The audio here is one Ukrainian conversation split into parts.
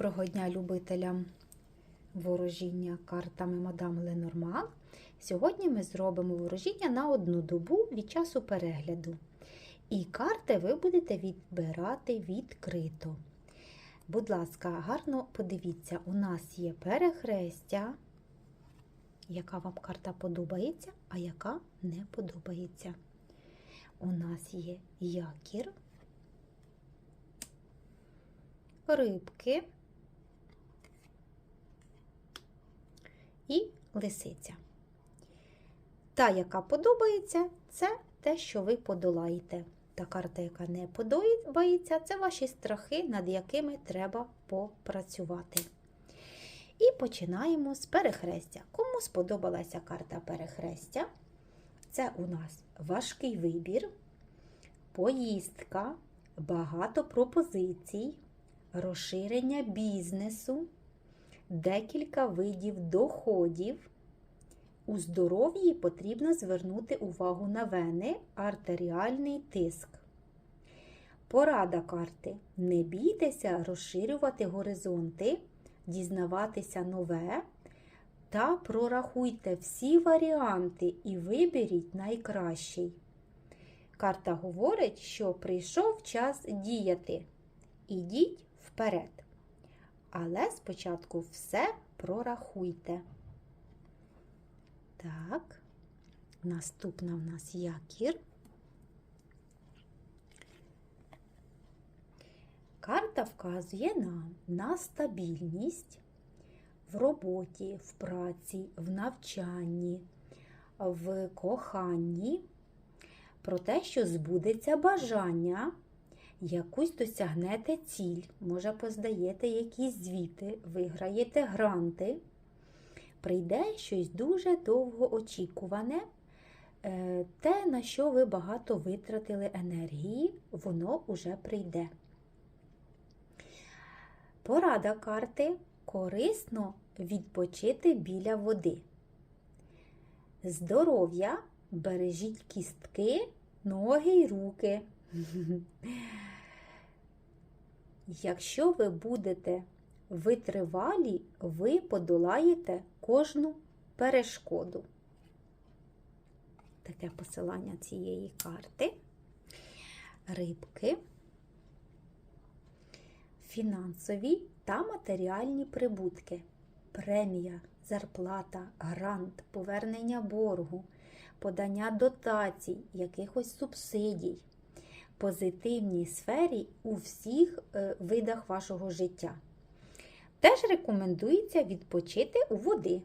Доброго дня любителям ворожіння картами Мадам Ленорман. Сьогодні ми зробимо ворожіння на одну добу від часу перегляду. І карти ви будете відбирати відкрито. Будь ласка, гарно подивіться, у нас є перехрестя, яка вам карта подобається, а яка не подобається. У нас є якір, рибки і лисиця. Та, яка подобається, це те, що ви подолаєте. Та карта, яка не подобається, це ваші страхи, над якими треба попрацювати. І починаємо з перехрестя. Кому сподобалася карта перехрестя? Це у нас важкий вибір, поїздка, багато пропозицій, розширення бізнесу, декілька видів доходів. У здоров'ї потрібно звернути увагу на вени, артеріальний тиск. Порада карти. Не бійтеся розширювати горизонти, дізнаватися нове та прорахуйте всі варіанти і виберіть найкращий. Карта говорить, що прийшов час діяти. Ідіть вперед. Але спочатку все прорахуйте. Так, наступна в нас якір. Карта вказує нам на стабільність в роботі, в праці, в навчанні, в коханні, про те, що збудеться бажання, якусь досягнете ціль, може, поздаєте якісь звіти, виграєте гранти прийде щось дуже довгоочікуване, е, те, на що ви багато витратили енергії, воно уже прийде. Порада карти корисно відпочити біля води. Здоров'я бережіть кістки, ноги й руки. Якщо ви будете витривалі, ви подолаєте кожну перешкоду. Таке посилання цієї карти. Рибки, фінансові та матеріальні прибутки, премія, зарплата, грант, повернення боргу, подання дотацій, якихось субсидій, позитивній сфері у всіх е, видах вашого життя. Теж рекомендується відпочити у води.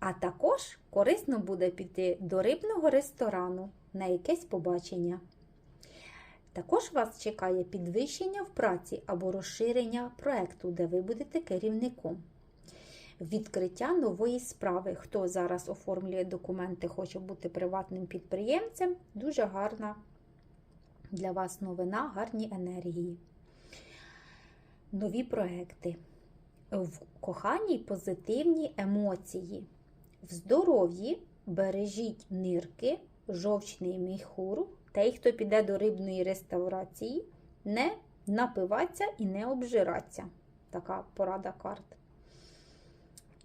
А також корисно буде піти до рибного ресторану на якесь побачення. Також вас чекає підвищення в праці або розширення проєкту, де ви будете керівником. Відкриття нової справи. Хто зараз оформлює документи, хоче бути приватним підприємцем, дуже гарна для вас новина, гарні енергії нові проекти. В коханні позитивні емоції. В здоров'ї бережіть нирки, жовчний міхур. Той, хто піде до рибної реставрації, не напиваться і не обжираться. Така порада карт.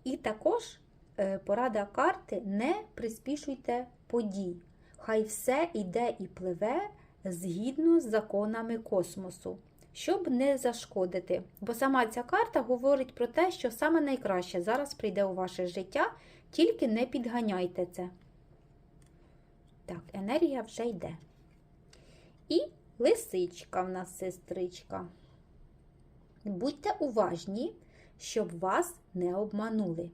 І також е, порада карти: не приспішуйте подій. Хай все йде і пливе згідно з законами космосу щоб не зашкодити. Бо сама ця карта говорить про те, що саме найкраще зараз прийде у ваше життя, тільки не підганяйте це. Так, енергія вже йде. І лисичка в нас сестричка. Будьте уважні, щоб вас не обманули.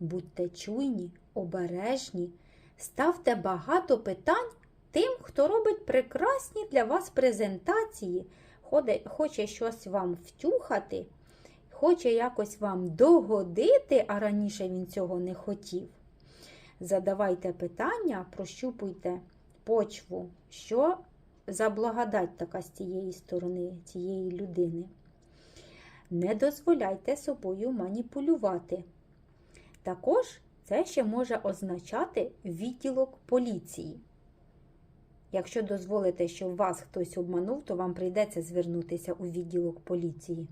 Будьте чуйні, обережні, ставте багато питань тим, хто робить прекрасні для вас презентації, хоче щось вам втюхати, хоче якось вам догодити, а раніше він цього не хотів. Задавайте питання, прощупуйте почву, що за благодать така з цієї сторони, цієї людини. Не дозволяйте собою маніпулювати. Також це ще може означати відділок поліції. Якщо дозволите, що вас хтось обманув, то вам прийдеться звернутися у відділок поліції.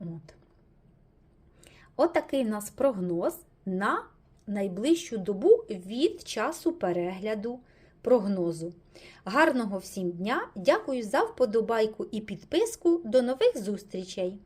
От. Отакий в нас прогноз на найближчу добу від часу перегляду прогнозу. Гарного всім дня! Дякую за вподобайку і підписку. До нових зустрічей!